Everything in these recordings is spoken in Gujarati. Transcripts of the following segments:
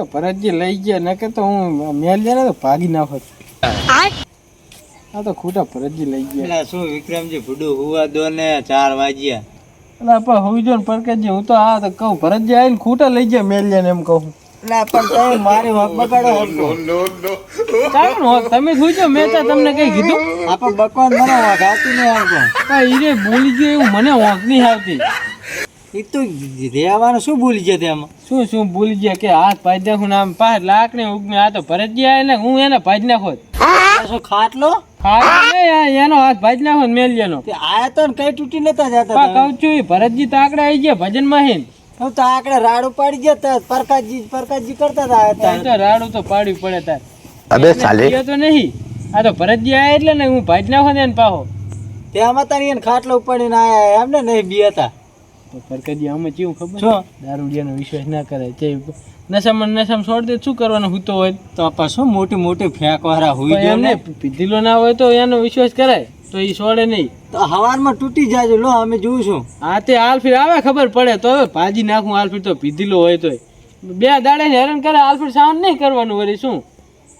તો ભરતજી લઈ ગયા નકે તો હું મેલ જાય તો ભાગી નાખત આ તો ખોટા ભરતજી લઈ ગયા. શું વિક્રમજી ભૂડું હોવા દો ને ચાર વાગ્યા. એટલે આપા હોવી જો ને પરકેજી હું તો આ તો કહું ભરતજી આવીને ખોટા લઈ ગયા મેલ જાય ને એમ કહું. પણ મારી બગાડો ને હોક તમે જોઈજો મેં તો તમને કઈ કીધું? આપણે બકવાન મને વાઘ આવતી નહીં આવતો. પણ બોલી ગયો એવું મને હોંક નહીં આવતી. એ તો રહેવાનું શું ભૂલી ગયા તેમાં? શું શું ભૂલી ગયા કે હાથ ભાજ નાખું ને આમ પાછ લાકડી ઉગમે આ તો ભરત આવે ને હું એને ભાજ નાખો શું ખાટલો? એનો હાથ ભાજ નાખો ને મેલ જેનો તે તો ને કઈ તૂટી નતા જતા કહું છું ભરતજી તો આકડે આવી ગયા ભજનમાં હિન હું તો આકડે રાડું પાડી ગયા તા પરકાજી પરકાજી કરતા હતા તો તા. રાડું તો પાડવી પડે તાર. અબે સાલે. ગયો તો નહીં. આ તો ભરતજી આયા એટલે ને હું ભાજ નાખો ને એને પાહો. તેમાં તારી એને ખાટલો ઉપાડીને આયા એમને નહીં બી હતા. તો પરકજી અમે ચીવું ખબર? છો? દારૂડિયાનો વિશ્વાસ ના કરે તે નશામાં નશામાં છોડ દે શું કરવાનું હું તો હોય? તો શું મોટી મોટી ફેંકવાળા હોય એમને પીધેલો ના હોય તો એનો વિશ્વાસ કરાય. તો એ છોડે નહીં. તો હવારમાં તૂટી જાય લો અમે જોઉં છું. હા તે આલફીર આવે ખબર પડે તો હવે ભાજી નાખું આલફીર તો પીધેલો હોય તો બે દાડે હેરાન કરે આલફીર સાવન નહીં કરવાનું વળી શું?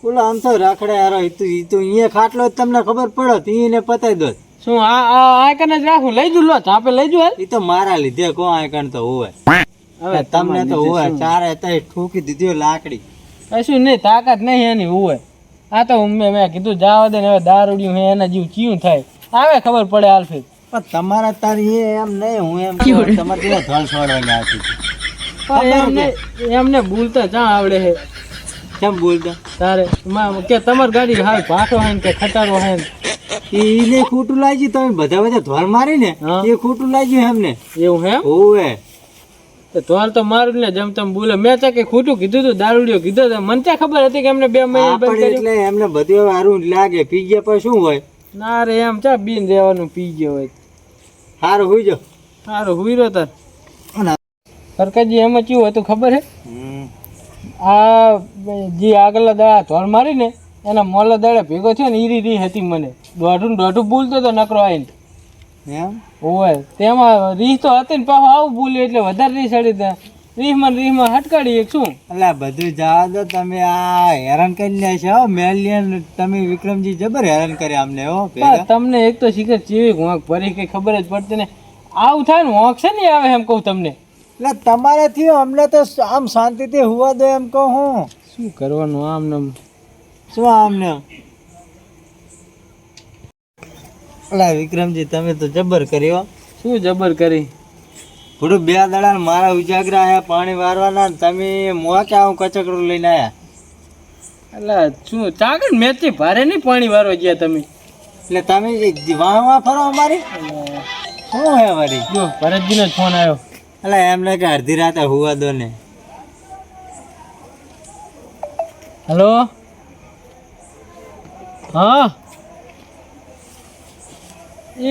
બોલો આમ તો રાખડે હારો એ તો અહીંયા ખાટલો તમને ખબર પડે તો એને પતાવી દો શું આ આ આયકન જ રાખું? લઈ જુ લો આપે લઈ જુ એ તો મારા લીધે કો આયકન તો હોય હવે તમને તો હોય શું? ચારે તઈ ઠૂકી દીધી લાકડી. કશું નહીં તાકાત નહીં એની હોય આ તો મેં મેં કીધું જાવ દે ને હવે દારૂડિયું હે એના જીવ ચીયું થાય. આવે ખબર પડે આલફીર પણ તમારા તારી એ એમ નહીં હું એમ તમારે કેવા ધળ છોડવાની આવતી એમને એમને બોલતા ચા આવડે હે. કેમ બોલતા? તારે માં કે તમારી ગાડી હાલ ભાટો હોય ને કે ખટારો હોય ને. એને ખોટું લાગ્યું તમે બધા બધા ધોર મારી ને એ ખોટું લાગ્યું એમને. એવું હે ઓવે તો તો મારું ને જેમ તમે બોલે. મેં તો કે ખોટું કીધું તું દારૂડિયો કીધો તો મને ત્યાં ખબર હતી કે એમને બે મહિના એટલે એમને બધું સારું લાગે. પી ગયા પછી શું હોય? ના રે એમ ચા બીન રહેવાનું પી ગયો હોય. સારું હુઈ જો સારું હુઈરો તાર. અને સરકારજી એમાં કેવું હતું ખબર હે. આ જે આગલા દવા ધોર મારી ને એના મોલો દાડે ભેગો થયો ને એ રી હતી મને. દોઢું દોઢું ભૂલતો હતો નકરો આવીને એમ? ઓય તેમાં રીહ તો હતી ને પાછો આવું ભૂલ્યું એટલે વધારે રીહ સડી ત્યાં રીહમાં રીહમાં હટકાડી એક શું? એટલે બધું જવા દો તમે આ હેરાન કરી લે છે હો મેલિયન તમે વિક્રમજી જબર હેરાન કર્યા અમને હો તમને એક તો શીખર ચીવી વાંક ભરી કઈ ખબર જ પડતી ને આવું થાય ને વાંક છે ને આવે એમ કહું તમને. એટલે તમારે થયું અમને તો આમ શાંતિથી હોવા દો એમ કહું હું. શું કરવાનું આમ ને આમ? શું આમને અલા વિક્રમજી તમે તો જબર કર્યો શું જબર કરી? થોડું બે દડા મારા ઉજાગરા આયા પાણી વારવાના તમે તમે મોકે આવું કચકડું લઈને આવ્યા એટલે શું ને મેચી ભારે નહીં પાણી વારવા ગયા તમે? એટલે તમે વાહ વાહ ફરો અમારી? શું હે મારી જો ભરતજીનો જ ફોન આવ્યો. એટલે એમને કે અડધી રાતે હુવા દો ને. હલો? હા.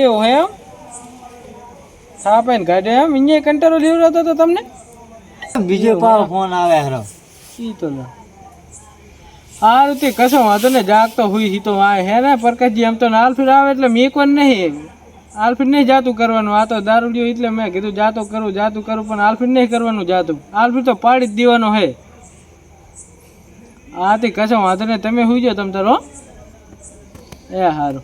એવું હે એમ? થાપે ને કાઢે એમ? અહીંયા કંટાળો લેવડો હતો તો તમને? બીજો પાવ ફોન આવે હરો. ઈ તો ના સારું તે કશો વાંધો ને જાગતો હુઈ હી તો આ હે ને? પ્રકાશજી એમ તો આલફીર આવે એટલે મેં કોઈ નહીં આલફીર નહીં જાતું કરવાનું આ તો લ્યો એટલે મેં કીધું જાતું કરું જાતું કરું પણ આલફીર નહીં કરવાનું જાતું. આલફીર તો પાડી જ દેવાનો હે. હા તે કશો વાંધો નહીં તમે હુઈ જાઓ તમ તારો હો? એ સારું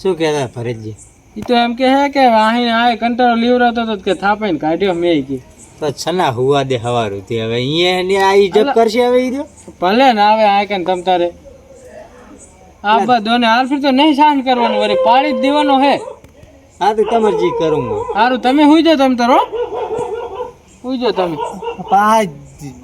શું કહેતા ભરતજી એ તો એમ કે હે કે આહીને આ કંટાળો લીવડાતો હતો કે થાપાઈને કાઢ્યો મેં કે. તો છના હુવા દે હવારું તે હવે અહીંયા ને આ ઇજબ કરશે હવે ઈ રહ્યો ભલે ને આવે આ કે તમ તારે. આ બધોને આલફીર તો નહીં શાંત કરવાનું વળી પાડી જ દેવાનો હે. હા તો તમાર જી કરું હું સારું તમે હુઈ જાઓ તમ તારો હુઈ જાઓ તમે. પા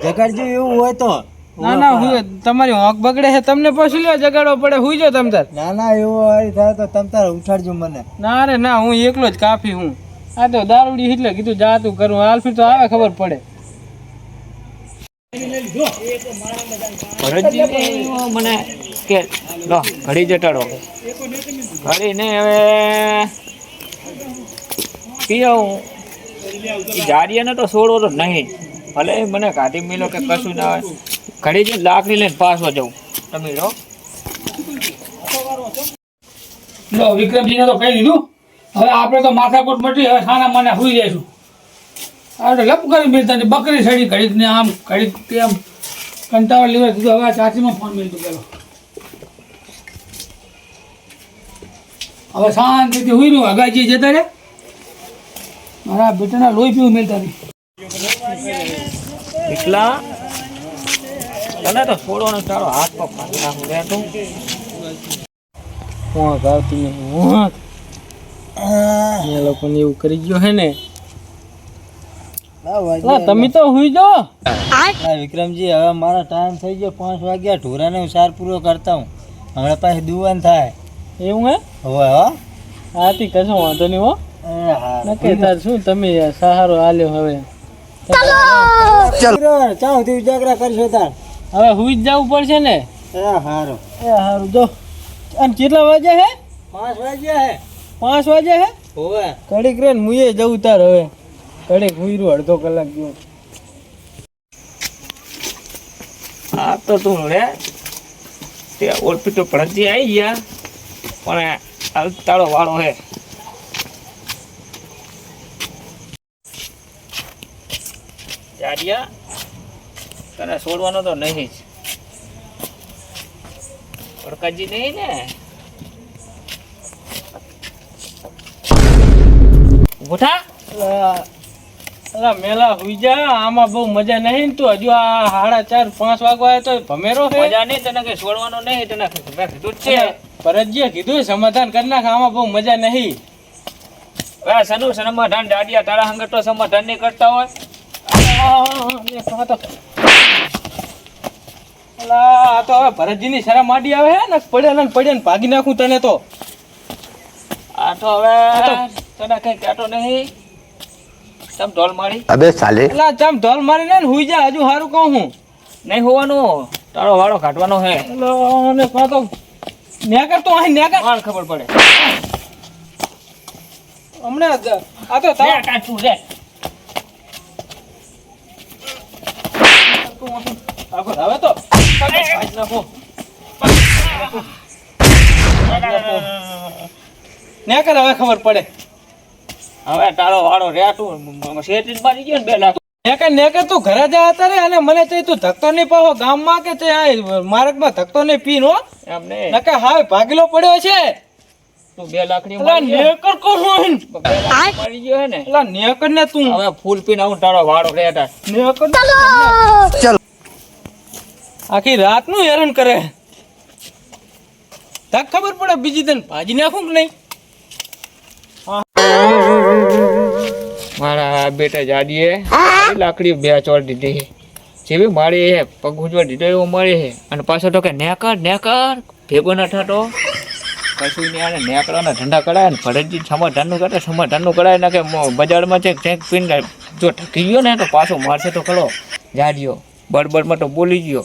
જગાડજો એવું હોય તો. ના ના હું તમારી હોક બગડે છે તમને પછી લ્યો જગાડવો પડે હુઈ જો તમ તાર. ના ના એવો આવી થાય તો તમ તારે ઉઠાડજો મને. ના રે ના હું એકલો જ કાફી હું. આ તો દારૂડી એટલે કીધું જાતું કરું. આલફીર તો આવે ખબર પડે. ભરતજી મને કે લો ઘડી જટાડો. ઘડી ને હવે પીવું જાડિયાને તો છોડવો તો નહીં. ભલે મને કાઢી મિલો કે કશું ના હોય. ઘડી જઈને લાકડી લઈને પાછો જવું તમે રહો. લો વિક્રમજીને તો કહી દીધું. હવે આપણે તો માથાકૂટ મટી હવે સાના મને સુઈ જઈશું. અરે લપ કરી મિલતા બકરી સડી ઘડીક ને આમ ઘડીક તેમ. કંટાળો લેવા દીધો હવે ચાચીમાં ફોન મિલતો પેલો. હવે શાંતિથી હુઈ રહ્યું. અગાજી જતા રે મારા બેટાના લોહી પીવું મિલતા નહીં એટલા તને તો છોડવાનો તારો હાથ પગ કાઢી નાખું રે વાંક આવતી વાંક એ લોકોને એવું કરી ગયો હે ને. તમે તો હુઈ જો. હા વિક્રમજી હવે મારો ટાઈમ થઈ ગયો પાંચ વાગ્યા. ઢોરાને હું સાર પૂરો કરતા હું. હમણાં પાસે દુવાન થાય. એવું હે? હવે હા. આથી કશો વાંધો નહીં હો. નક્કી નકે તાર શું તમે સહારો આલ્યો હવે. ચાલો! ચાલો તું ઉજાગરા કરશો તાર. હવે હુઈ જ જવું પડશે ને? એ હારું. એ સારું જો. અને કેટલા વાગ્યા હે? પાંચ વાગ્યા હે. પાંચ વાગ્યા હે? હોવે. કડીક રે મુએ જવું તાર હવે. કડીક હુઈ રહ્યું અડધો કલાક ગયો આ તો તું લે તે ઓળપી તો પડતી આવી ગયા. પણ અલતાળો વાળો હે. ચારિયા તને છોડવાનો તો નહીં જ. પડકાજી નહીં ને? અલા અલા મેલા હુઈ જા આમાં બહુ મજા નહીં ને તું. હજુ આ સાડા ચાર પાંચ વાગવા તો ભમેરો છે. મજા નહીં તને કઈ છોડવાનો નહીં તને કીધું છે. ભરતજીએ કીધું સમાધાન કરી નાખ આમાં બહુ મજા નહીં. સનુ સમાધાન દાડિયા તારા હંગત તો સમાધાન નહીં કરતા હોય. તો હવે ભરતજીની શરમ માડી આવે ને પડ્યા ને પડે ને ભાગી નાખું તને તો આ તો હવે તને કઈ કાટો નહીં ઢોલ મારી અબે ઢોલ મારી ને હુઈ જા હજુ હારું કહું નહીં હોવાનું તારો વાળો કાઢવાનો હે. ને તો ખબર પડે. હમણાં આ તો તાર હવે તો. ભાજી નાખો. નેકર હવે ખબર પડે. હવે તારો વાળો રે તું ગયો ને બે લાખ. તું ઘરે જા અત્યારે અને મને તે તું ધક્તો નહીં પાવો ગામમાં કે તે આ માર્ગમાં ધક્તો નહીં પીન હો. એમ ને નકર હાવ ભાગેલો પડ્યો છે. તું બે લાખની અલા મારી ગયો. નેકર કોણ બે લાખ ગયો હે ને. અલા નેકર ને તું. હવે ફૂલ પીને આવું તારો વાળો રે તાર નેકર આખી રાતનું હેરાન કરે. તક ખબર પડે બીજી તને ભાજી નાખું કે નહીં? મારા બેટા જાડીએ લાકડી બે ચોર દીધી જેવી મારી હે પગ ઉજવા દીધો એવું મળી હે અને પાછો તો કે નેકર નેકર ભેગો ન થતો. કશું નહીં આને નેકરાને ધંધા કરાય ને ભરતજી સમાધાનનું કરે, સમાધાનનું કરાય ને કે બજારમાં છે ચેક પીને જો ઠકી ગયો ને તો પાછો મારશે તો ખરો. જાડીયો બળબડમાં તો બોલી ગયો.